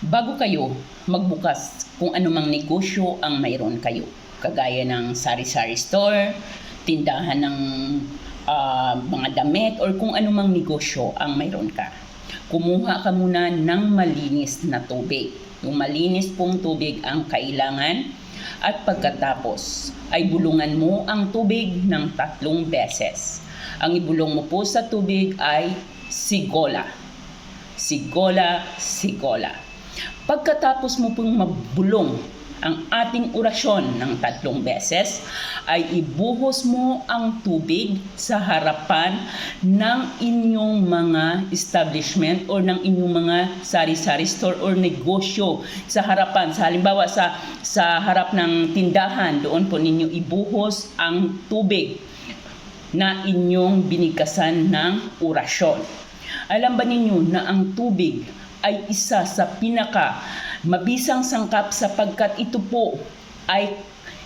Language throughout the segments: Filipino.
Bago kayo magbukas kung anumang negosyo ang mayroon kayo, kagaya ng sari-sari store, tindahan ng ah, mga damit, or kung anumang negosyo ang mayroon ka, kumuha ka muna ng malinis na tubig. Yung malinis pong tubig ang kailangan at pagkatapos ay bulungan mo ang tubig ng tatlong beses. Ang ibulong mo po sa tubig ay sigola. Sigola, sigola. Pagkatapos mo pong mabulong ang ating orasyon ng tatlong beses, ay ibuhos mo ang tubig sa harapan ng inyong mga establishment or ng inyong mga sari-sari store or negosyo sa harapan. Sa halimbawa sa sa harap ng tindahan, doon po ninyo ibuhos ang tubig na inyong binigkasan ng orasyon. Alam ba ninyo na ang tubig ay isa sa pinaka mabisang sangkap sapagkat ito po ay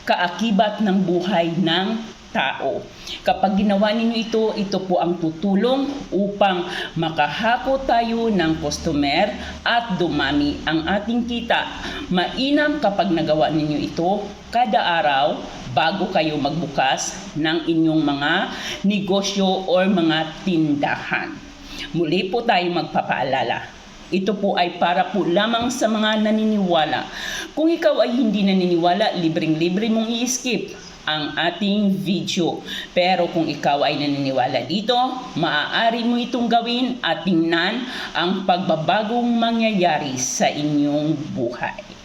kaakibat ng buhay ng tao. Kapag ginawa ninyo ito, ito po ang tutulong upang makahako tayo ng customer at dumami ang ating kita. Mainam kapag nagawa ninyo ito kada araw bago kayo magbukas ng inyong mga negosyo or mga tindahan. Muli po tayo magpapaalala. Ito po ay para po lamang sa mga naniniwala. Kung ikaw ay hindi naniniwala, libreng-libre mong i-skip ang ating video. Pero kung ikaw ay naniniwala dito, maaari mo itong gawin at tingnan ang pagbabagong mangyayari sa inyong buhay.